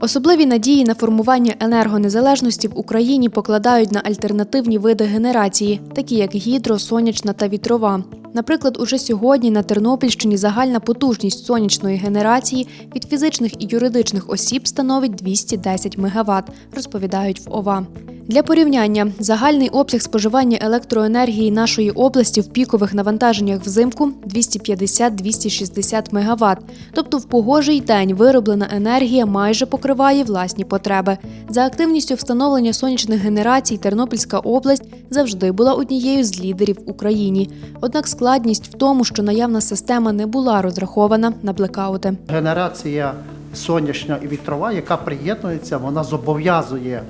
Особливі надії на формування енергонезалежності в Україні покладають на альтернативні види генерації, такі як гідро, сонячна та вітрова. Наприклад, уже сьогодні на Тернопільщині загальна потужність сонячної генерації від фізичних і юридичних осіб становить 210 МВт, розповідають в ОВА. Для порівняння, загальний обсяг споживання електроенергії нашої області в пікових навантаженнях взимку 250-260 МВт. Тобто в погожий день вироблена енергія майже покриває власні потреби. За активністю встановлення сонячних генерацій Тернопільська область завжди була однією з лідерів в Україні. Однак складність в тому, що наявна система не була розрахована на блекаути. Генерація сонячна і вітрова, яка приєднується, вона зобов'язує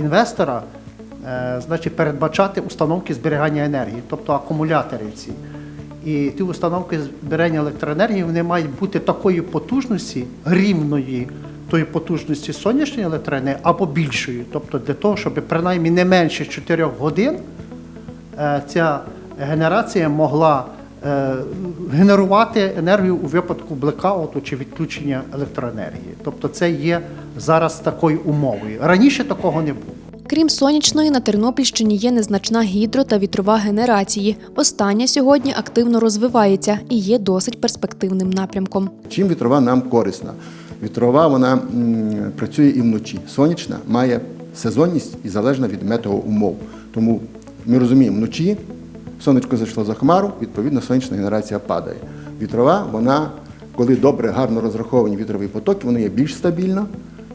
інвестора е, значить, передбачати установки зберігання енергії, тобто акумулятори ці. І ті установки зберігання електроенергії вони мають бути такої потужності, рівної тої потужності сонячної електроенергії або більшої. Тобто для того, щоб принаймні не менше 4 годин е, ця генерація могла е, генерувати енергію у випадку блекауту чи відключення електроенергії. Тобто це є зараз такою умовою. Раніше такого не було. Крім сонячної, на Тернопільщині є незначна гідро та вітрова генерації. Остання сьогодні активно розвивається і є досить перспективним напрямком. Чим вітрова нам корисна? Вітрова вона м, працює і вночі. Сонячна має сезонність і залежна від метеоумов. Тому ми розуміємо, вночі сонечко зайшло за хмару, відповідно, сонячна генерація падає. Вітрова, вона, коли добре, гарно розраховані вітрові потоки, вона є більш стабільна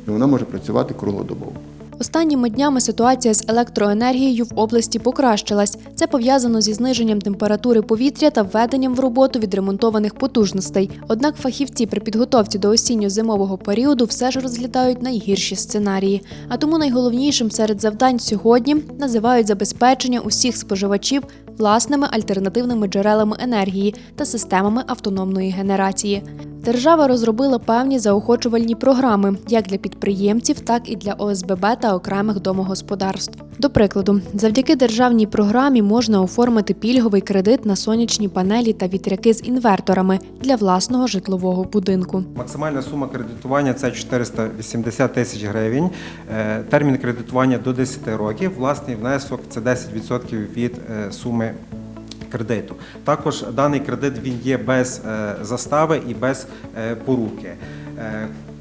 і вона може працювати круглодобово. Останніми днями ситуація з електроенергією в області покращилась. Це пов'язано зі зниженням температури повітря та введенням в роботу відремонтованих потужностей. Однак фахівці при підготовці до осінньо-зимового періоду все ж розглядають найгірші сценарії. А тому найголовнішим серед завдань сьогодні називають забезпечення усіх споживачів власними альтернативними джерелами енергії та системами автономної генерації. Держава розробила певні заохочувальні програми як для підприємців, так і для ОСББ та окремих домогосподарств. До прикладу, завдяки державній програмі можна оформити пільговий кредит на сонячні панелі та вітряки з інверторами для власного житлового будинку. Максимальна сума кредитування це 480 тисяч гривень. Е, Термін кредитування до 10 років. Власний внесок це 10% від е, суми кредиту. Також даний кредит він є без е, застави і без поруки.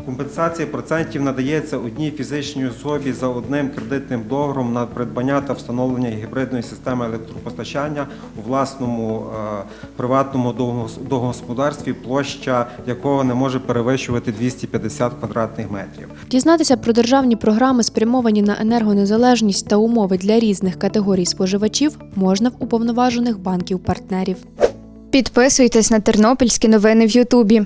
Компенсація процентів надається одній фізичній особі за одним кредитним договором на придбання та встановлення гібридної системи електропостачання у власному е, приватному домогос- домогосподарстві, площа якого не може перевищувати 250 квадратних метрів. Дізнатися про державні програми, спрямовані на енергонезалежність та умови для різних категорій споживачів, можна в уповноважених банків партнерів. Підписуйтесь на тернопільські новини в Ютубі.